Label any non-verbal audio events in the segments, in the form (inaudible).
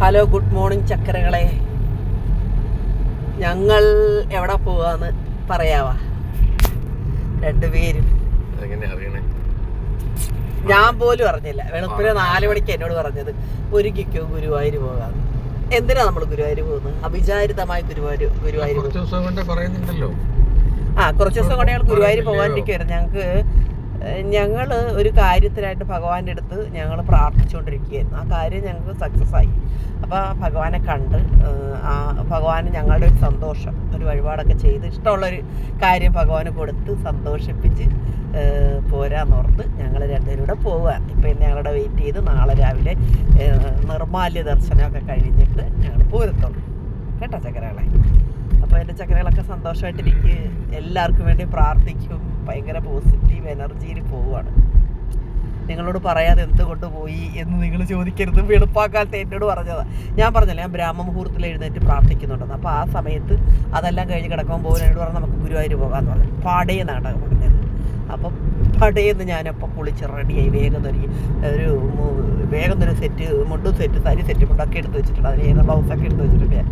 Hello good morning ചക്കരകളെ. ഞങ്ങൾ എവിടെ പോവാന്ന് പറയാവാ. രണ്ടുപേരും. ഞാൻ പോലും അറിഞ്ഞില്ല. വെളുപ്പിന് നാല് മണിക്ക് എന്നോട് പറഞ്ഞത് ഒരു കിക്കോ ഗുരുവായൂർ പോകാം എന്തിനാ നമ്മൾ ഗുരുവായൂർ പോകുന്നത്? അവിചാരിതമായി ഗുരുവായൂർ ഗുരുവായൂർ ആ കുറച്ച് ദിവസം കൊണ്ട് ഞങ്ങൾ ഗുരുവായൂർ പോകാണ്ടിരിക്കുവായിരുന്നു. ഞങ്ങൾക്ക് ഞങ്ങൾ ഒരു കാര്യത്തിനായിട്ട് ഭഗവാന്റെ അടുത്ത് ഞങ്ങൾ പ്രാർത്ഥിച്ചുകൊണ്ടിരിക്കുകയായിരുന്നു ആ കാര്യം ഞങ്ങൾക്ക് സക്സസ് ആയി. അപ്പോൾ ഭഗവാനെ കണ്ട് ആ ഭഗവാന് ഞങ്ങളുടെ ഒരു സന്തോഷം ഒരു വഴിപാടൊക്കെ ചെയ്ത് ഇഷ്ടമുള്ളൊരു കാര്യം ഭഗവാന് കൊടുത്ത് സന്തോഷിപ്പിച്ച് പോരാന്ന് പോരാന്നോർത്ത് ഞങ്ങൾ രണ്ടുപേരും കൂടെ പോവുക ഇപ്പം ഇന്ന് ഞങ്ങളുടെ വെയിറ്റ് ചെയ്ത് നാളെ രാവിലെ നിർമാല്യ ദർശനമൊക്കെ കഴിഞ്ഞിട്ട് ഞങ്ങൾ പോരത്തുള്ളൂ കേട്ടോ ചക്കരകളെ അപ്പോൾ എന്റെ ചക്കരകളൊക്കെ സന്തോഷമായിട്ടിരിക്കുക എല്ലാവർക്കും വേണ്ടി പ്രാർത്ഥിക്കും. ഭയങ്കര പോസിറ്റീവ് എനർജിയിൽ പോവുകയാണ് നിങ്ങളോട് പറയാതെ എന്തുകൊണ്ട് പോയി എന്ന് നിങ്ങൾ ചോദിക്കരുത്. വെളുപ്പാക്കാലത്ത് എന്നോട് പറഞ്ഞതാണ് ഞാൻ പറഞ്ഞല്ലോ ഞാൻ ബ്രാഹ്മ മുഹൂർത്തത്തിൽ എഴുന്നേറ്റ് പ്രാർത്ഥിക്കുന്നുണ്ടെന്ന്. അപ്പോൾ ആ സമയത്ത് അതെല്ലാം കഴിഞ്ഞ് കിടക്കുമ്പോൾ പോകുന്ന എന്നോട് പറഞ്ഞാൽ നമുക്ക് ഗുരുവായൂർ പോകാമെന്ന് പറഞ്ഞു. പടയെന്നാണ് പറഞ്ഞത് അപ്പം പടയെന്ന് ഞാനപ്പോൾ കുളിച്ച് റെഡിയായി. വേഗം ഒരു ഒരു വേഗം ഒരു സെറ്റ് മുണ്ടും സെറ്റ് തരി സെറ്റ് മുണ്ടൊക്കെ എടുത്ത് വെച്ചിട്ടുണ്ട്. അതിന് ഏത് ബ്ലൗസൊക്കെ എടുത്ത് വെച്ചിട്ടുണ്ട് ഞാൻ.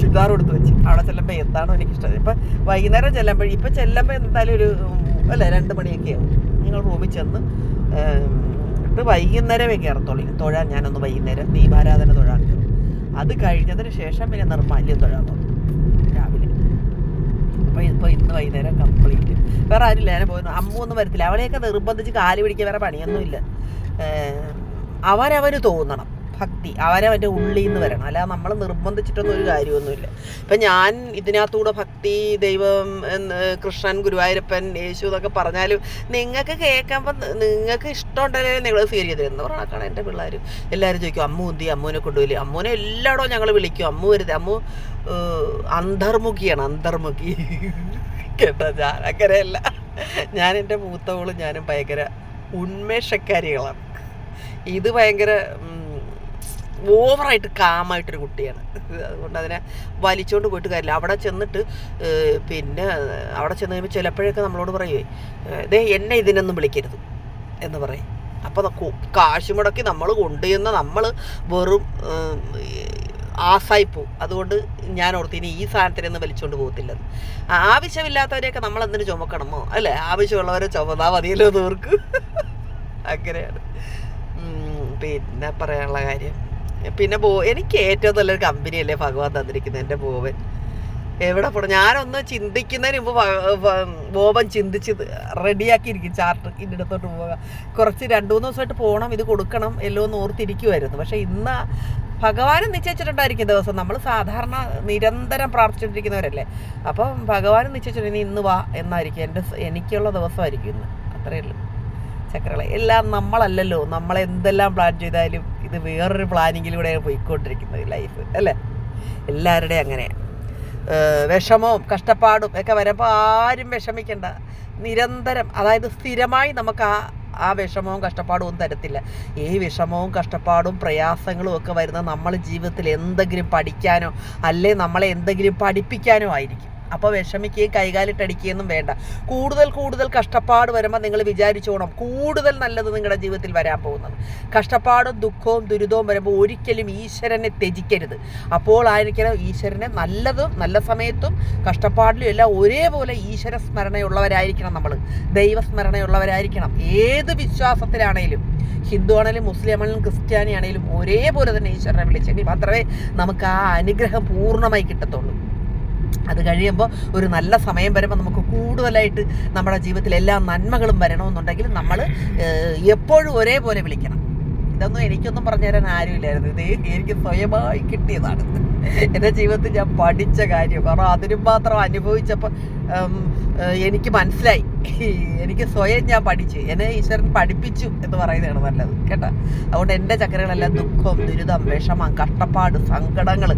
ചുരിദാർ എടുത്ത് വെച്ച്. അവിടെ ചെല്ലുമ്പോൾ എന്താണോ എനിക്കിഷ്ടം. ഇപ്പം വൈകുന്നേരം ചെല്ലുമ്പോൾ ഇപ്പം ചെല്ലുമ്പോൾ എന്തായാലും ഒരു അല്ല രണ്ട് മണിയൊക്കെ ആവും. നിങ്ങൾ റൂമിൽ ചെന്ന് ഇട്ട് വൈകുന്നേരമേ കയറത്തുള്ളൂ. തൊഴാൻ ഞാനൊന്ന് വൈകുന്നേരം ദീപാരാധന തൊഴാൻ അത് കഴിഞ്ഞതിന് ശേഷം പിന്നെ നിർമ്മാല്യം തൊഴാൻ തുടങ്ങും രാവിലെ. അപ്പോൾ ഇപ്പോൾ ഇന്ന് വൈകുന്നേരം കംപ്ലീറ്റ്. വേറെ ആരില്ല ഞാൻ പോയിരുന്നു അമ്മ ഒന്നും വരത്തില്ല. അവളെയൊക്കെ നിർബന്ധിച്ച് കാൽ പിടിക്കാൻ വേറെ പണിയൊന്നുമില്ല. അവനവന് തോന്നണം. ഭക്തി അവനവന്റെ ഉള്ളിൽ നിന്ന് വരണം. അല്ലാതെ നമ്മൾ നിർബന്ധിച്ചിട്ടൊന്നും ഒരു കാര്യമൊന്നുമില്ല. ഇപ്പം ഞാൻ ഇതിനകത്തൂടെ ഭക്തി ദൈവം കൃഷ്ണൻ ഗുരുവായൂരപ്പൻ യേശു എന്നൊക്കെ പറഞ്ഞാലും നിങ്ങൾക്ക് കേൾക്കുമ്പോൾ നിങ്ങൾക്ക് ഇഷ്ടമുണ്ടല്ലേ നിങ്ങൾ ഫീൽ എന്ന് പറഞ്ഞാൽ എന്റെ പിള്ളേർ എല്ലാവരും ചോദിക്കും അമ്മു എന്തി അമ്മുവിനെ കൊണ്ടുപോയില്ലേ? അമ്മുവിനെ എല്ലായിടവും ഞങ്ങൾ വിളിക്കും. അമ്മു വരുത് അമ്മു അന്തർമുഖിയാണ് അന്തർമുഖി. കേട്ടോ? ഞാൻ അങ്ങനെയല്ല. ഞാൻ എന്റെ മൂത്തവളും ഞാനും ഭയങ്കര ഉന്മേഷക്കാരികളാണ്. ഇത് ഭയങ്കര ഓവറായിട്ട് കാമായിട്ടൊരു കുട്ടിയാണ്. അതുകൊണ്ട് അതിനെ വലിച്ചോണ്ട് പോയിട്ട് കാര്യമില്ല. അവിടെ ചെന്നിട്ട് പിന്നെ അവിടെ ചെന്ന് കഴിയുമ്പോൾ ചിലപ്പോഴൊക്കെ നമ്മളോട് പറയുവേ ദേ എന്നെ ഇതിനൊന്നും വിളിക്കരുത് എന്ന് പറയും. അപ്പോൾ കാശ് മുടക്കി നമ്മൾ കൊണ്ടുചെന്ന നമ്മൾ വെറും ആസായിപ്പോ അതുകൊണ്ട് ഞാൻ ഓർത്ത് ഇനി ഈ സാധനത്തിനൊന്നും വലിച്ചുകൊണ്ട് പോകത്തില്ലെന്ന്. ആവശ്യമില്ലാത്തവരെയൊക്കെ നമ്മൾ എന്തിനു ചുമക്കണമോ? അല്ലേ? ആവശ്യമുള്ളവരെ ചുമതാ മതിയല്ലോ തീർക്ക് അങ്ങനെയാണ്. പിന്നെ പറയാനുള്ള കാര്യം. പിന്നെ ബോ എനിക്ക് ഏറ്റവും നല്ലൊരു കമ്പനിയല്ലേ ഭഗവാൻ തന്നിരിക്കുന്നത് എന്റെ ബോബൻ എവിടെ പോണം? ഞാനൊന്ന് ചിന്തിക്കുന്നതിന് മുമ്പ് ബോബൻ ചിന്തിച്ച് റെഡിയാക്കിയിരിക്കും ചാർട്ട്. ഇതിന്റെ അടുത്തോട്ട് പോവുക. കുറച്ച് രണ്ട് മൂന്ന് ദിവസമായിട്ട് പോകണം ഇത് കൊടുക്കണം എല്ലോ ഒന്ന് ഓർത്തിരിക്കുമായിരുന്നു പക്ഷേ ഇന്ന് ഭഗവാനും നിശ്ചയിച്ചിട്ടുണ്ടായിരിക്കും ദിവസം. നമ്മൾ സാധാരണ നിരന്തരം പ്രാർത്ഥിച്ചുകൊണ്ടിരിക്കുന്നവരല്ലേ? അപ്പം ഭഗവാനും നിശ്ചയിച്ചിട്ടുണ്ടെങ്കിൽ ഇനി ഇന്ന് വാ എന്നായിരിക്കും എന്റെ എനിക്കുള്ള ദിവസമായിരിക്കും ഇന്ന്. അത്രയേ ഉള്ളൂ. ചക്രകളെ. എല്ലാം നമ്മളല്ലല്ലോ. നമ്മൾ എന്തെല്ലാം പ്ലാൻ ചെയ്താലും ഇത് വേറൊരു പ്ലാനിങ്ങിലൂടെയാണ് പോയിക്കൊണ്ടിരിക്കുന്നത് ലൈഫ് അല്ലേ? എല്ലാവരുടെയും അങ്ങനെയാണ് വിഷമവും കഷ്ടപ്പാടും ഒക്കെ വരുമ്പോൾ ആരും വിഷമിക്കേണ്ട. നിരന്തരം അതായത് സ്ഥിരമായി നമുക്ക് ആ ആ വിഷമവും കഷ്ടപ്പാടും ഒന്നും തരത്തില്ല. ഈ വിഷമവും കഷ്ടപ്പാടും പ്രയാസങ്ങളും ഒക്കെ വരുന്ന നമ്മൾ ജീവിതത്തിൽ എന്തെങ്കിലും പഠിക്കാനോ അല്ലെ നമ്മളെ എന്തെങ്കിലും പഠിപ്പിക്കാനോ ആയിരിക്കും. അപ്പോൾ വിഷമിക്കുകയും കൈകാലിട്ടടിക്കുകയൊന്നും വേണ്ട. കൂടുതൽ കൂടുതൽ കഷ്ടപ്പാട് വരുമ്പോൾ നിങ്ങൾ വിചാരിച്ചോണം കൂടുതൽ നല്ലത് നിങ്ങളുടെ ജീവിതത്തിൽ വരാൻ പോകുന്നത്. കഷ്ടപ്പാടും ദുഃഖവും ദുരിതവും വരുമ്പോൾ ഒരിക്കലും ഈശ്വരനെ ത്യജിക്കരുത്. അപ്പോൾ ആയിരിക്കണം ഈശ്വരനെ നല്ലതും നല്ല സമയത്തും കഷ്ടപ്പാടിലും എല്ലാം ഒരേപോലെ ഈശ്വര സ്മരണയുള്ളവരായിരിക്കണം നമ്മൾ ദൈവസ്മരണയുള്ളവരായിരിക്കണം ഏത് വിശ്വാസത്തിലാണേലും ഹിന്ദു ആണെങ്കിലും മുസ്ലിം ആണെങ്കിലും ക്രിസ്ത്യാനി ആണെങ്കിലും ഒരേപോലെ തന്നെ ഈശ്വരനെ വിളിച്ചെങ്കിൽ മാത്രമേ നമുക്ക് ആ അനുഗ്രഹം പൂർണമായി കിട്ടത്തുള്ളൂ. അത് കഴിയുമ്പോൾ ഒരു നല്ല സമയം വരുമ്പോൾ നമുക്ക് കൂടുതലായിട്ട് നമ്മുടെ ജീവിതത്തിൽ എല്ലാ നന്മകളും വരണമെന്നുണ്ടെങ്കിൽ നമ്മൾ എപ്പോഴും ഒരേപോലെ വിളിക്കണം. ഇതൊന്നും എനിക്കൊന്നും പറഞ്ഞു തരാൻ ആരുമില്ലായിരുന്നു. ഇത് എനിക്ക് സ്വയമായി കിട്ടിയതാണ്. എന്റെ ജീവിതത്തിൽ ഞാൻ പഠിച്ച കാര്യം. കാരണം അതിനും മാത്രം അനുഭവിച്ചപ്പോൾ എനിക്ക് മനസ്സിലായി. എനിക്ക് സ്വയം ഞാൻ പഠിച്ചു. എന്നെ ഈശ്വരൻ പഠിപ്പിച്ചു എന്ന് പറയുന്നതാണ് നല്ലത് കേട്ടോ? അതുകൊണ്ട് എന്റെ ചക്കരകളെല്ലാം ദുഃഖം ദുരിതം വിഷമം കഷ്ടപ്പാട് സങ്കടങ്ങൾ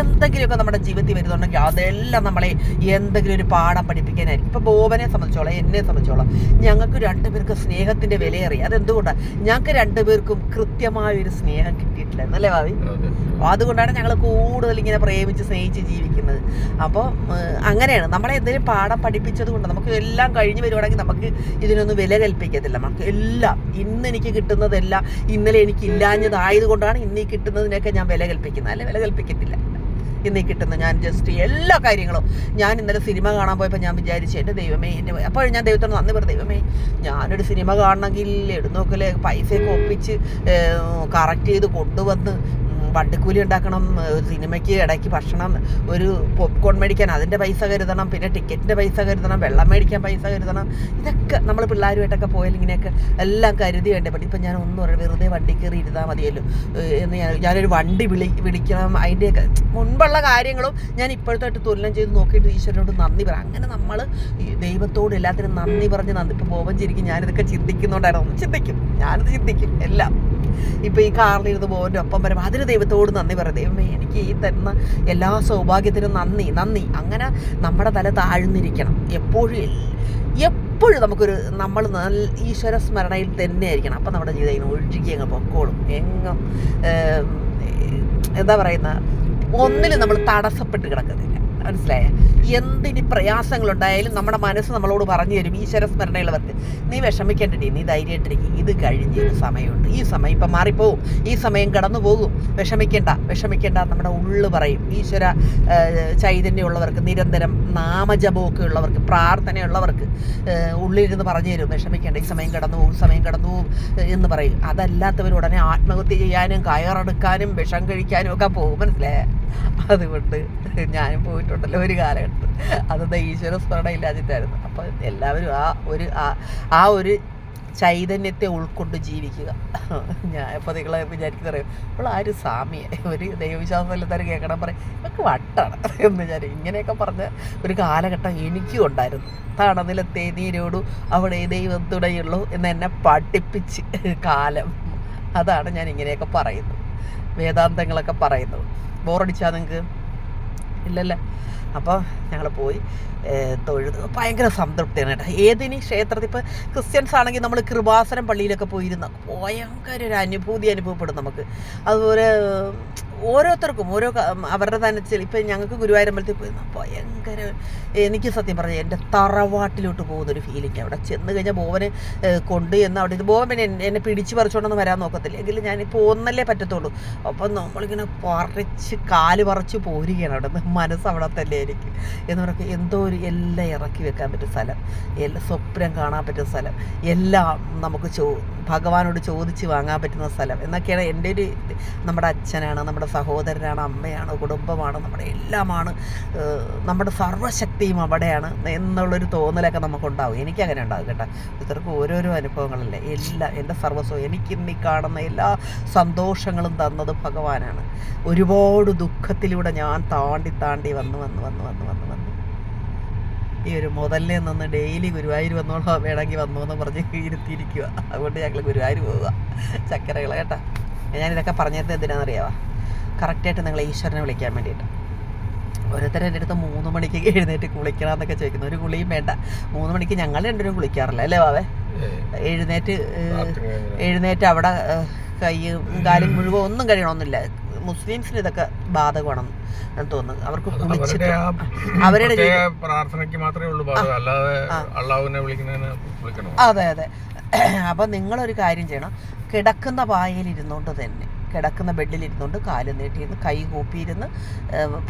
എന്തെങ്കിലുമൊക്കെ നമ്മുടെ ജീവിതത്തിൽ വരുന്നുണ്ടെങ്കിൽ അതെല്ലാം നമ്മളെ എന്തെങ്കിലും ഒരു പാഠം പഠിപ്പിക്കാനായിരിക്കും. ഇപ്പോൾ ബോബനെ സംബന്ധിച്ചോളാം എന്നെ സംബന്ധിച്ചോളാം ഞങ്ങൾക്ക് രണ്ടുപേർക്ക് സ്നേഹത്തിന്റെ വിലയേറി അതെന്തുകൊണ്ടാണ് ഞങ്ങൾക്ക് രണ്ടുപേർക്കും കൃത്യമായൊരു സ്നേഹം കിട്ടിയിട്ടുണ്ട് പറ്റില്ലായിരുന്നു അല്ലേ ഭാവി? അപ്പോൾ അതുകൊണ്ടാണ് ഞങ്ങൾ കൂടുതൽ ഇങ്ങനെ പ്രേമിച്ച് സ്നേഹിച്ച് ജീവിക്കുന്നത്. അപ്പോൾ അങ്ങനെയാണ്. നമ്മളെ എന്തെങ്കിലും പാഠം പഠിപ്പിച്ചത് കൊണ്ട് നമുക്ക് എല്ലാം കഴിഞ്ഞ് വരുവാണെങ്കിൽ നമുക്ക് ഇതിനൊന്നും വില കൽപ്പിക്കത്തില്ല. നമുക്ക് എല്ലാം ഇന്ന് എനിക്ക് കിട്ടുന്നതെല്ലാം ഇന്നലെ എനിക്ക് ഇല്ലാഞ്ഞതായത് കൊണ്ടാണ് ഇന്ന് ഈ കിട്ടുന്നതിനൊക്കെ ഞാൻ വില കൽപ്പിക്കുന്നത്. അല്ലെ? വില കൽപ്പിക്കത്തില്ല. ഇന്ന് കിട്ടുന്നത് കിട്ടുന്ന ഞാൻ ജസ്റ്റ് എല്ലാ കാര്യങ്ങളും. ഞാൻ ഇന്നലെ സിനിമ കാണാൻ പോയപ്പോൾ ഞാൻ വിചാരിച്ചു എന്റെ ദൈവമേ എന്റെ അപ്പോൾ ഞാൻ ദൈവത്തോട് നന്ദി പറഞ്ഞു ദൈവമേ ഞാനൊരു സിനിമ കാണണമെങ്കിൽ എടുന്നോക്കൽ പൈസയൊക്കെ ഒപ്പിച്ച് കറക്റ്റ് ചെയ്ത് കൊണ്ടുവന്ന് വണ്ടിക്കൂലി ഉണ്ടാക്കണം സിനിമയ്ക്ക് ഇടയ്ക്ക് ഭക്ഷണം ഒരു പോപ്കോൺ മേടിക്കാൻ അതിന്റെ പൈസ കരുതണം പിന്നെ ടിക്കറ്റിന്റെ പൈസ കരുതണം വെള്ളം മേടിക്കാൻ പൈസ കരുതണം. ഇതൊക്കെ നമ്മൾ പിള്ളേരുമായിട്ടൊക്കെ പോയാൽ ഇങ്ങനെയൊക്കെ എല്ലാം കരുതി വേണ്ടേ. പറ്റി ഇപ്പം ഞാൻ ഒന്നും പറയാം വെറുതെ വണ്ടി കയറി ഇരുന്നാൽ മതിയല്ലോ. എന്ന് ഞാൻ ഞാനൊരു വണ്ടി വിളി വിളിക്കണം അതിന്റെയൊക്കെ മുൻപുള്ള കാര്യങ്ങളും ഞാൻ ഇപ്പോഴത്തെ തുലനം ചെയ്ത് നോക്കിയിട്ട് ഈശ്വരനോട് നന്ദി പറയാം അങ്ങനെ നമ്മൾ ദൈവത്തോട് എല്ലാത്തിനും നന്ദി പറഞ്ഞ് നന്ദി. ഇപ്പോൾ ബോബൻ ചിരിക്കും ഞാനിതൊക്കെ ചിന്തിക്കുന്നുണ്ടായിരുന്നു ചിന്തിക്കും ഞാനത് ചിന്തിക്കും എല്ലാം. ഇപ്പം ഈ കാറിലിരുന്ന് പോകുന്ന ഒപ്പം വരും അതിന് ദൈവത്തോട് നന്ദി പറയും. ദൈവമേ എനിക്ക് ഈ തരുന്ന എല്ലാ സൗഭാഗ്യത്തിനും നന്ദി നന്ദി. അങ്ങനെ നമ്മുടെ തല താഴ്ന്നിരിക്കണം. എപ്പോഴും എപ്പോഴും നമുക്കൊരു നമ്മൾ നല്ല ഈശ്വര സ്മരണയിൽ തന്നെ ആയിരിക്കണം അപ്പം നമ്മുടെ ജീവിതം ഇങ്ങനെ ഒഴുകി അങ്ങ് പൊക്കോളും. എങ്ങും എന്താ പറയുന്ന ഒന്നിലും നമ്മൾ തടസ്സപ്പെട്ട് കിടക്കത്തില്ല. മനസ്സിലായ? എന്തിനി പ്രയാസങ്ങളുണ്ടായാലും നമ്മുടെ മനസ്സ് നമ്മളോട് പറഞ്ഞു തരും ഈശ്വര സ്മരണയുള്ളവർക്ക്. നീ വിഷമിക്കേണ്ടടി നീ ധൈര്യമായിട്ടിരിക്കും. ഇത് കഴിഞ്ഞ് ഒരു സമയമുണ്ട്. ഈ സമയം ഇപ്പം മാറിപ്പോവും. ഈ സമയം കടന്നു പോകും. വിഷമിക്കേണ്ട വിഷമിക്കേണ്ട നമ്മുടെ ഉള്ളു പറയും. ഈശ്വര ചൈതന്യമുള്ളവർക്ക് നിരന്തരം നാമജപമൊക്കെ ഉള്ളവർക്ക് പ്രാർത്ഥനയുള്ളവർക്ക് ഉള്ളിരുന്ന് പറഞ്ഞു തരും. വിഷമിക്കേണ്ട ഈ സമയം കടന്നു പോകും സമയം കടന്നു പോകും എന്ന് പറയും. അതല്ലാത്തവർ ഉടനെ ആത്മഹത്യ ചെയ്യാനും കയറെടുക്കാനും വിഷം കഴിക്കാനും ഒക്കെ പോകും. മനസ്സിലേ അതുകൊണ്ട് ഞാനും പോയിട്ടുണ്ടല്ലോ ഒരു കാലഘട്ടത്തിൽ. അതൊന്നും ഈശ്വര സ്മരണ ഇല്ലാതിട്ടായിരുന്നു അപ്പോൾ എല്ലാവരും ആ ഒരു ആ- ഒരു ചൈതന്യത്തെ ഉൾക്കൊണ്ട് ജീവിക്കുക. ഞാൻ ഇപ്പോൾ നിങ്ങളെ വിചാരിക്കുന്നത് ഇപ്പോൾ ആര് സാമിയെ ഒരു ദൈവവിശ്വാസം എല്ലാത്തവരും കേൾക്കണം പറയും. ഇതൊക്കെ വട്ടാണ് എന്ന് വിചാരിക്കും. ഇങ്ങനെയൊക്കെ പറഞ്ഞ ഒരു കാലഘട്ടം എനിക്കും ഉണ്ടായിരുന്നു. തണനിലത്തെ നീരോടു അവിടെ ദൈവം തുണയുള്ളൂ എന്ന് എന്നെ പഠിപ്പിച്ച് കാലം. അതാണ് ഞാൻ ഇങ്ങനെയൊക്കെ പറയുന്നത്. വേദാന്തങ്ങളൊക്കെ പറയുന്നത്. ബോറടിച്ചാൽ നിങ്ങൾക്ക് இல்லை இல்லை. അപ്പോൾ ഞങ്ങൾ പോയി തൊഴുത്. ഭയങ്കര സംതൃപ്തിയാണ് കേട്ടോ. ഏതിനി ക്ഷേത്രത്തിൽ ഇപ്പോൾ ക്രിസ്ത്യൻസ് ആണെങ്കിൽ നമ്മൾ കൃപാസനം പള്ളിയിലൊക്കെ പോയിരുന്ന ഭയങ്കര ഒരു അനുഭൂതി അനുഭവപ്പെടും നമുക്ക്. അതുപോലെ ഓരോരുത്തർക്കും ഓരോ അവരുടെ തന്നെ ഇപ്പം ഞങ്ങൾക്ക് ഗുരുവായൂരമ്പലത്തിൽ പോയി ഭയങ്കര എനിക്ക് സത്യം പറഞ്ഞാൽ എന്റെ തറവാട്ടിലോട്ട് പോകുന്നൊരു ഫീലിംഗ് അവിടെ. ചെന്ന് കഴിഞ്ഞാൽ ബോവനെ കൊണ്ട് എന്ന് അവിടെ ഇത് ബോവൻ പിന്നെ എന്നെ- പിടിച്ചു പിടിച്ച് പറിച്ചുകൊണ്ടൊന്നും വരാൻ നോക്കത്തില്ല. എങ്കിലും ഞാൻ പോകുന്നല്ലേ പറ്റത്തുള്ളൂ. അപ്പം നമ്മളിങ്ങനെ പറിച്ച് കാൽ പറിച്ച് പോരുകയാണ് അവിടെ. നിന്ന് മനസ്സ് അവിടെ തന്നെ ആയിരിക്കും. എന്ന് പറയുമ്പോൾ എന്തോ ഒരു എല്ലാം ഇറക്കി വെക്കാൻ പറ്റിയ സ്ഥലം. എല്ലാം സ്വപ്നം കാണാൻ പറ്റുന്ന സ്ഥലം. എല്ലാം നമുക്ക് ചോ ഭഗവാനോട് ചോദിച്ച് വാങ്ങാൻ പറ്റുന്ന സ്ഥലം. എന്നൊക്കെയാണ് എന്റെ ഒരു നമ്മുടെ അച്ഛനാണ് നമ്മുടെ സഹോദരനാണ് അമ്മയാണ് കുടുംബമാണ് നമ്മുടെ എല്ലാമാണ് നമ്മുടെ സർവശക്തിയും അവിടെയാണ് എന്നുള്ളൊരു തോന്നലൊക്കെ നമുക്കുണ്ടാവും. എനിക്കങ്ങനെ ഉണ്ടാവും കേട്ടോ. ഇത്രക്കും ഓരോരോ അനുഭവങ്ങളല്ലേ. എല്ലാ എന്റെ സർവസ്വം എനിക്കിന്ന് ഈ കാണുന്ന എല്ലാ സന്തോഷങ്ങളും തന്നത് ഭഗവാനാണ്. ഒരുപാട് ദുഃഖത്തിലൂടെ ഞാൻ താണ്ടി താണ്ടി വന്ന് വന്ന് വന്ന് വന്ന് വന്ന് വന്ന് വന്ന്. ഈ ഒരു മുതലേ നിന്ന് ഡെയിലി ഗുരുവായൂർ വന്നോളോ വേണമെങ്കിൽ വന്നു എന്ന് പറഞ്ഞ് ഇരുത്തിയിരിക്കുക അതുകൊണ്ട് ഞങ്ങൾ ഗുരുവായൂർ പോവുക ചക്കരകൾ കേട്ടോ. ഞാനിതൊക്കെ പറഞ്ഞത് എന്തിനാണെന്നറിയാവാ? കറക്റ്റായിട്ട് നിങ്ങൾ ഈശ്വരനെ വിളിക്കാൻ വേണ്ടിയിട്ട്. ഓരോരുത്തരും എന്റെ അടുത്ത് മൂന്ന് മണിക്ക് എഴുന്നേറ്റ് കുളിക്കണം എന്നൊക്കെ ചോദിക്കുന്നു. ഒരു കുളിയും വേണ്ട. മൂന്ന് മണിക്ക് ഞങ്ങൾ രണ്ടുപേരും കുളിക്കാറില്ല അല്ലേ വാവേ എഴുന്നേറ്റ് എഴുന്നേറ്റ് അവിടെ കൈയും കാലും മുഴുവൻ ഒന്നും കഴിയണമെന്നില്ല മുസ്ലിംസിന് ഇതൊക്കെ ബാധകമാണെന്ന് തോന്നുന്നു. അവർക്ക് കുളിച്ചിട്ട് അവരുടെ പ്രാർത്ഥനയ്ക്ക് മാത്രമേ ഉള്ളൂ അല്ലാതെ. അള്ളാഹുവിനെ വിളിക്കുന്നതിന് അതെ അതെ. (clears throat) അപ്പം നിങ്ങളൊരു കാര്യം ചെയ്യണം. കിടക്കുന്ന പായയിൽ ഇരുന്നുകൊണ്ട് തന്നെ കിടക്കുന്ന ബെഡിലിരുന്നുകൊണ്ട് കാൽ നീട്ടിയിരുന്ന് കൈ കൂപ്പിയിരുന്ന്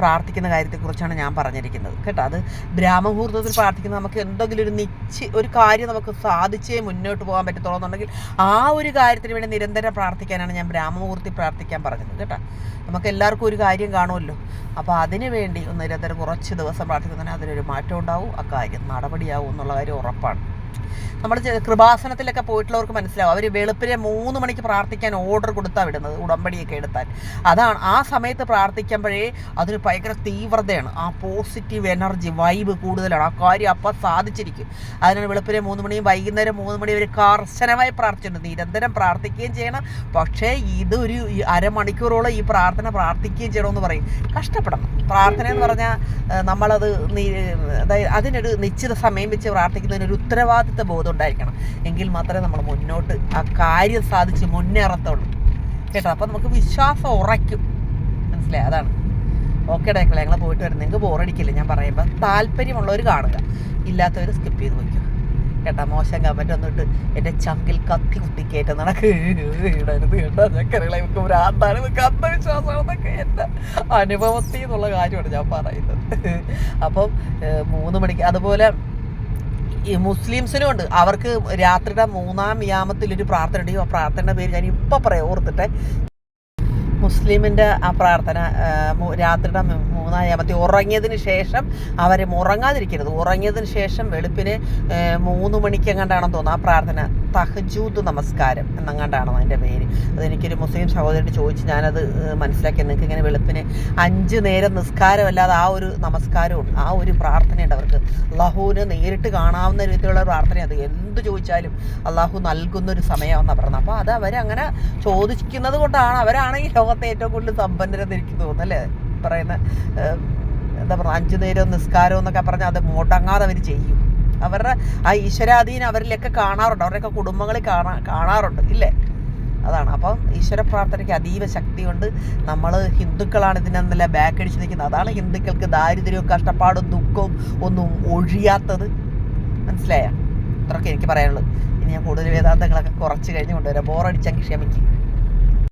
പ്രാർത്ഥിക്കുന്ന കാര്യത്തെക്കുറിച്ചാണ് ഞാൻ പറഞ്ഞിരിക്കുന്നത്. കേട്ടോ അത് ബ്രാഹ്മഹൂർത്തത്തിൽ പ്രാർത്ഥിക്കുന്ന നമുക്ക് എന്തെങ്കിലും ഒരു നിശ്ചി ഒരു കാര്യം നമുക്ക് സാധിച്ചേ മുന്നോട്ട് പോകാൻ പറ്റത്തുള്ളൂ എന്നുണ്ടെങ്കിൽ ആ ഒരു കാര്യത്തിന് വേണ്ടി നിരന്തരം പ്രാർത്ഥിക്കാനാണ് ഞാൻ ബ്രാഹ്മഹൂർത്തി പ്രാർത്ഥിക്കാൻ പറഞ്ഞത്. കേട്ടോ നമുക്ക് എല്ലാവർക്കും ഒരു കാര്യം കാണുമല്ലോ. അപ്പോൾ അതിന് വേണ്ടി ഒന്ന് നിരന്തരം കുറച്ച് ദിവസം പ്രാർത്ഥിക്കുന്നതിന് അതിനൊരു മാറ്റം ഉണ്ടാവും. ആ കാര്യം നടപടിയാവും എന്നുള്ള കാര്യം ഉറപ്പാണ്. നമ്മൾ കൃപാസനത്തിലൊക്കെ പോയിട്ടുള്ളവർക്ക് മനസ്സിലാവും. അവർ വെളുപ്പിനെ മൂന്ന് മണിക്ക് പ്രാർത്ഥിക്കാൻ ഓർഡർ കൊടുത്താൽ വിടുന്നത് ഉടമ്പടിയൊക്കെ എടുത്താൽ. അതാണ് ആ സമയത്ത് പ്രാർത്ഥിക്കുമ്പോഴേ അതൊരു ഭയങ്കര തീവ്രതയാണ്. ആ പോസിറ്റീവ് എനർജി വൈബ് കൂടുതലാണ്. ആ കാര്യം അപ്പം സാധിച്ചിരിക്കും. അതിനാണ് വെളുപ്പിനെ മൂന്ന് മണിയും വൈകുന്നേരം മൂന്ന് മണി ഒരു കർശനമായി പ്രാർത്ഥിച്ചിട്ടുണ്ട്. നിരന്തരം പ്രാർത്ഥിക്കുകയും ചെയ്യണം. പക്ഷേ ഇതൊരു അരമണിക്കൂറോളം ഈ പ്രാർത്ഥന പ്രാർത്ഥിക്കുകയും ചെയ്യണമെന്ന് പറയും. കഷ്ടപ്പെടണം. പ്രാർത്ഥന എന്ന് പറഞ്ഞാൽ നമ്മളത് അതായത് അതിനൊരു നിശ്ചിത സമയം വെച്ച് പ്രാർത്ഥിക്കുന്നതിനൊരു ഉത്തരവാദിത്ത ബോധം ഉണ്ടായിരിക്കണം. എങ്കിൽ മാത്രമേ നമ്മൾ മുന്നോട്ട് ആ കാര്യം സാധിച്ച് മുന്നേറത്തുള്ളൂ. കേട്ടോ? അപ്പം നമുക്ക് വിശ്വാസം ഉറയ്ക്കും. മനസ്സിലായി? അതാണ്. ഓക്കെ ഡേക്കളെ ഞങ്ങൾ പോയിട്ട് വരുന്നത് നിങ്ങൾക്ക് ബോറടിക്കില്ല ഞാൻ പറയുമ്പോൾ താല്പര്യമുള്ളവർ കാണുക. ഇല്ലാത്തവർ സ്കിപ്പ് ചെയ്ത് പോയിക്കോ കേട്ടാ മോശം കമന്റ് ഒന്നിട്ട് എന്റെ ചങ്കിൽ കത്തി ഇടരുത് കേട്ടോ. ചക്കരകളെ ഇവർക്ക് ഭ്രാന്താണ് അനുഭവത്തിൽ എന്നുള്ള കാര്യമാണ് ഞാൻ പറയുന്നത്. അപ്പം മൂന്ന് മണിക്ക് അതുപോലെ ഈ മുസ്ലിംസിനും ഉണ്ട്. അവർക്ക് രാത്രിയുടെ മൂന്നാം യാമത്തിലൊരു പ്രാർത്ഥന ഉണ്ട്. ആ പ്രാർത്ഥനയുടെ പേര് ഞാൻ ഇപ്പം പറയാം. ഓർത്തിട്ടെ. മുസ്ലിമിന്റെ ആ പ്രാർത്ഥന രാത്രിയുടെ മൂന്നാം യാമത്തിൽ ഉറങ്ങിയതിന് ശേഷം അവർ ഉറങ്ങാതിരിക്കരുത്. ഉറങ്ങിയതിന് ശേഷം വെളുപ്പിന് മൂന്ന് മണിക്ക് എങ്ങാണ്ടാണെന്ന് തോന്നുന്നു ആ പ്രാർത്ഥന. തഹജൂദ് നമസ്കാരം എന്നങ്ങാണ്ടാണ് അതിന്റെ പേര്. അതെനിക്കൊരു മുസ്ലിം സഹോദരൻ ചോദിച്ച് ഞാനത് മനസ്സിലാക്കി നിങ്ങൾക്ക് ഇങ്ങനെ വെളുപ്പിന് അഞ്ച് നേരം നിസ്കാരമല്ലാതെ ആ ഒരു നമസ്കാരവും ആ ഒരു പ്രാർത്ഥനയുണ്ട് അവർക്ക്. അള്ളാഹുവിന് നേരിട്ട് കാണാവുന്ന രീതിയിലുള്ള പ്രാർത്ഥന അത്. എന്ത് ചോദിച്ചാലും അള്ളാഹു നൽകുന്ന ഒരു പറഞ്ഞത് അപ്പോൾ അത് അവരങ്ങനെ ചോദിക്കുന്നത് കൊണ്ടാണ് അവരാണ് ഈ ലോകത്തെ ഏറ്റവും കൂടുതൽ സമ്പന്നരെന്ന് എനിക്ക് തോന്നുന്നു അല്ലേ? പറയുന്ന എന്താ പറയുക അഞ്ചു നേരം നിസ്കാരം എന്നൊക്കെ പറഞ്ഞാൽ അത് മുടങ്ങാതെ അവർ ചെയ്യും. അവരുടെ ആ ഈശ്വരാധീനം അവരിലൊക്കെ കാണാറുണ്ട്. അവരുടെയൊക്കെ കുടുംബങ്ങളിൽ കാണാ കാണാറുണ്ട്. ഇല്ലേ? അതാണ്. അപ്പം ഈശ്വര പ്രാർത്ഥനയ്ക്ക് അതീവ ശക്തി കൊണ്ട് നമ്മൾ ഹിന്ദുക്കളാണ് ഇതിനെന്നല്ല ബാക്ക് അടിച്ച് നിൽക്കുന്നത്. അതാണ് ഹിന്ദുക്കൾക്ക് ദാരിദ്ര്യവും കഷ്ടപ്പാടും ദുഃഖവും ഒന്നും ഒഴിയാത്തത്. മനസ്സിലായ? അത്രയൊക്കെ എനിക്ക് പറയാനുള്ളത് ഇനി ഞാൻ കൂടുതൽ വേദാന്തങ്ങളൊക്കെ കുറച്ച് കഴിഞ്ഞ് കൊണ്ടുവരാം. ബോറടിച്ചെങ്കിൽ ക്ഷമിക്കും.